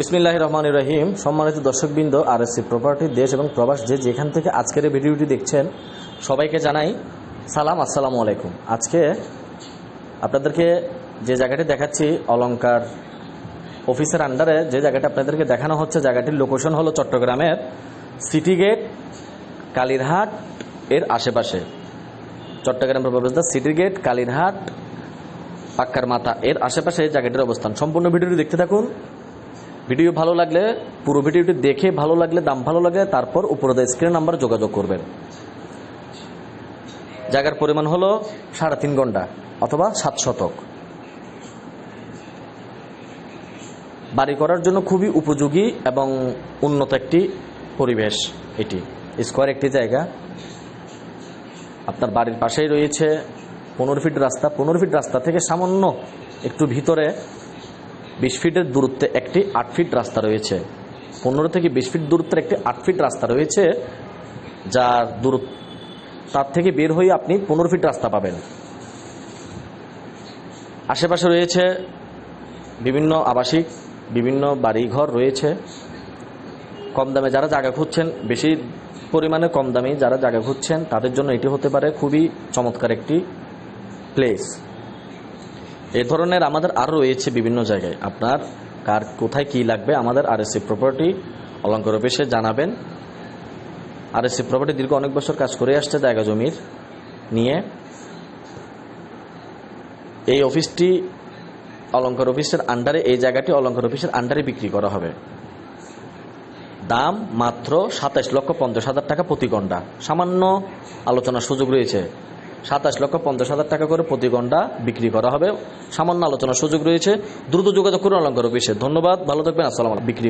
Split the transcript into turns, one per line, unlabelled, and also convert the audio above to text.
বিসমিল্লাহ রহমান রহিম সম্মানিত দর্শকবৃন্দ আর এস প্রপার্টি দেশ এবং প্রবাস যে যেখান থেকে আজকের এই ভিডিওটি দেখছেন, সবাইকে জানাই সালাম, আসসালামু আলাইকুম। আজকে আপনাদেরকে যে জায়গাটি দেখাচ্ছি অলঙ্কার অফিসের আন্ডারে যে জায়গাটা আপনাদেরকে দেখানো হচ্ছে, জায়গাটির লোকেশন হলো চট্টগ্রামের সিটি গেট কালীরহাট এর আশেপাশে। চট্টগ্রামের প্রবেশদ্বার সিটি গেট কালীরহাট পাক্কার মাথা এর আশেপাশে জায়গাটির অবস্থান। সম্পূর্ণ ভিডিওটি দেখতে থাকুন। ভিডিও ভালো লাগলে, পুরো ভিডিওটি দেখে ভালো লাগলে, দাম ভালো লাগে তারপর উপরে স্ক্রিন নাম্বার যোগাযোগ করবেন। জায়গার পরিমাণ হলো সাড়ে তিন ঘণ্টা অথবা সাত শতক। বাড়ি করার জন্য খুবই উপযোগী এবং উন্নত একটি পরিবেশ এটি। স্কোয়ার একটি জায়গা। আপনার বাড়ির পাশেই রয়েছে পনেরো ফিট রাস্তা। পনেরো ফিট রাস্তা থেকে সামান্য একটু ভিতরে বিশ ফিটের দূরত্বে একটি আট ফিট রাস্তা রয়েছে। পনেরো থেকে বিশ ফিট দূরত্বের একটি আট ফিট রাস্তা রয়েছে, যার দূরত্ব তার থেকে বের হয়ে আপনি পনেরো ফিট রাস্তা পাবেন। আশেপাশে রয়েছে বিভিন্ন আবাসিক, বিভিন্ন বাড়িঘর রয়েছে। কম দামে যারা জায়গা খুঁজছেন, বেশি পরিমাণে কম দামে যারা জায়গা খুঁজছেন, তাদের জন্য এটি হতে পারে খুবই চমৎকার একটি প্লেস এ ধরনের আমাদের আরও রয়েছে বিভিন্ন জায়গায়। আপনার কার কোথায় কি লাগবে আমাদের আর এসি প্রপার্টি অলঙ্কার অফিসে জানাবেন। আর এসি প্রপার্টি দীর্ঘ অনেক বছর কাজ করে আসছে জায়গা জমির নিয়ে। এই অফিসটি অলঙ্কার অফিসের আন্ডারে এই জায়গাটি অলঙ্কার অফিসের আন্ডারে বিক্রি করা হবে। দাম মাত্র সাতাশ লক্ষ পঞ্চাশ হাজার টাকা প্রতি ঘণ্টা। সামান্য আলোচনার সুযোগ রয়েছে। সাতাশ লক্ষ পঞ্চাশ হাজার টাকা করে প্রতি ঘণ্টা বিক্রি করা হবে। সামান্য আলোচনার সুযোগ রয়েছে। দ্রুত যোগাযোগ করুন অলঙ্কার অফিসে ধন্যবাদ, ভালো থাকবেন, আসসালাম। বিক্রি